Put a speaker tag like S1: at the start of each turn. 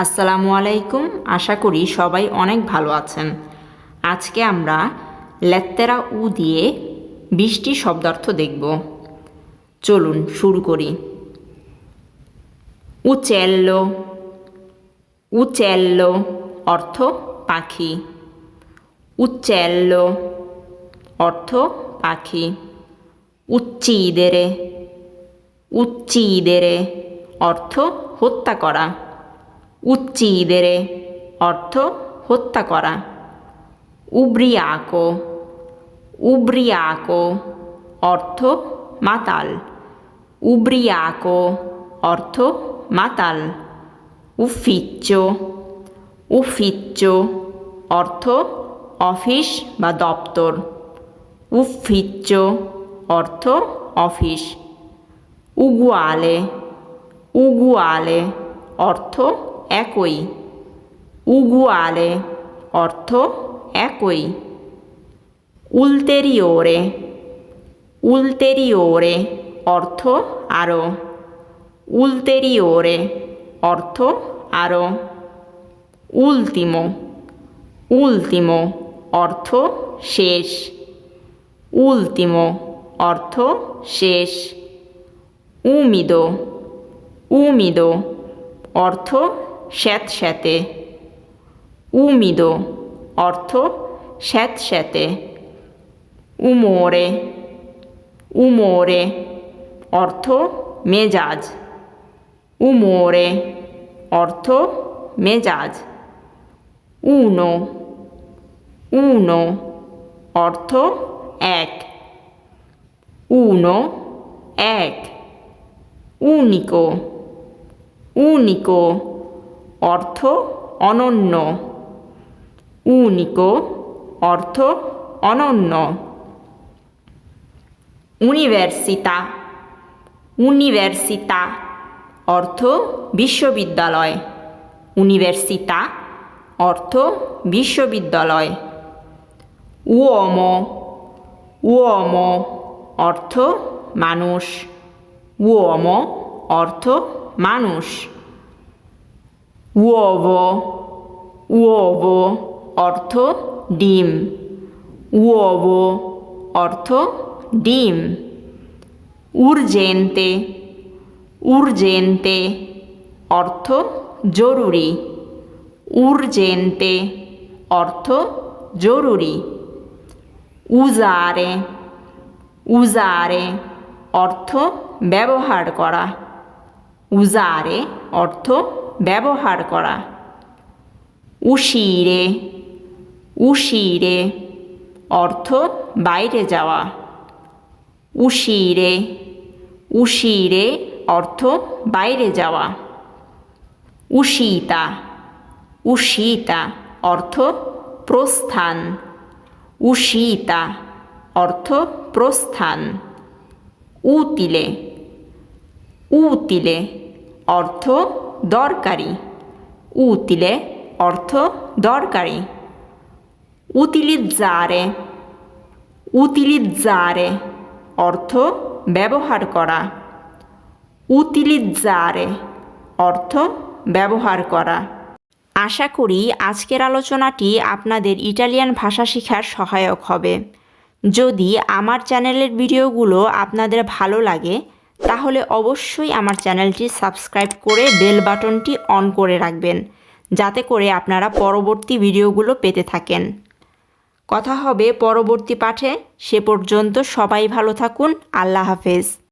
S1: আসসালামু আলাইকুম, আশা করি সবাই অনেক ভালো আছেন। আজকে আমরা লেত্তেরা উ দিয়ে বৃষ্টি শব্দার্থ দেখব। চলুন, শুরু করি। উচেল্লো উচেল্লো অর্থ পাখি। উচ্চেল্লো অর্থ পাখি। উচ্চিদেরে উচ্চিদেরে অর্থ হত্যা করা। উচ্চিদেরে অর্থ হত্যা করা। উব্রিয়াকো। উব্রিয়াকো অর্থ মাতাল। উব্রিয়াকো অর্থ মাতাল। উফিচ্চো। উফিচ্চো অর্থ অফিস বা দপ্তর। উফিচ্চো অর্থ অফিস। উগুয়ালে। উগুয়ালে অর্থ একই। উগুয়ালে অর্থ একই। উলতেরিওরে। উলতেরিওরে অর্থ আরও উলতেরিওরে অর্থ আরও উলতিমো। উলতিমো অর্থ শেষ। উলতিমো অর্থ শেষ। উমিদো। উমিদো অর্থ স্যাঁতস্যাঁতে উমিদো অর্থ স্যাঁতস্যাঁতে উমোরে। উমোরে অর্থ মেজাজ। উমোরে অর্থ মেজাজ। উনো। উনো অর্থ এক। উনো এক। উনিকো। উনিকো অর্থ অনন্য। উনিকো অর্থ অনন্য। ইউনিভার্সিতা ইউনিভার্সিতা অর্থ বিশ্ববিদ্যালয়। ইউনিভার্সিতা অর্থ বিশ্ববিদ্যালয়। উওমো উওমো, অর্থ মানুষ। উওমো, অর্থ মানুষ। উওভো উওভো অর্থ ডিম। উওভো অর্থ ডিম। উর্জেন্তে উর্জেন্তে অর্থ জরুরি। উর্জেন্তে অর্থ জরুরি। উজারে উজারে অর্থ ব্যবহার করা। উজারে অর্থ ব্যবহার করা। উশিরে উশিরে অর্থ বাইরে যাওয়া। উশিরে উশিরে অর্থ বাইরে যাওয়া। উশিতা উশিতা অর্থ প্রস্থান। উশিতা অর্থ প্রস্থান। উতিলে উতিলে অর্থ দরকারি। উতিলে অর্থ দরকারি। উতিলিজারে উতিলিজারে অর্থ ব্যবহার করা। উতিলিজারে অর্থ ব্যবহার করা। আশা করি আজকের আলোচনাটি আপনাদের ইটালিয়ান ভাষা শেখার সহায়ক হবে। যদি আমার চ্যানেলের ভিডিওগুলো আপনাদের ভালো লাগে তাহলে অবশ্যই আমার চ্যানেলটি সাবস্ক্রাইব করে বেল বাটনটি অন করে রাখবেন, যাতে করে আপনারা পরবর্তী ভিডিওগুলো পেতে থাকেন। কথা হবে পরবর্তী পাঠে, সে পর্যন্ত সবাই ভালো থাকুন, আল্লাহ হাফেজ।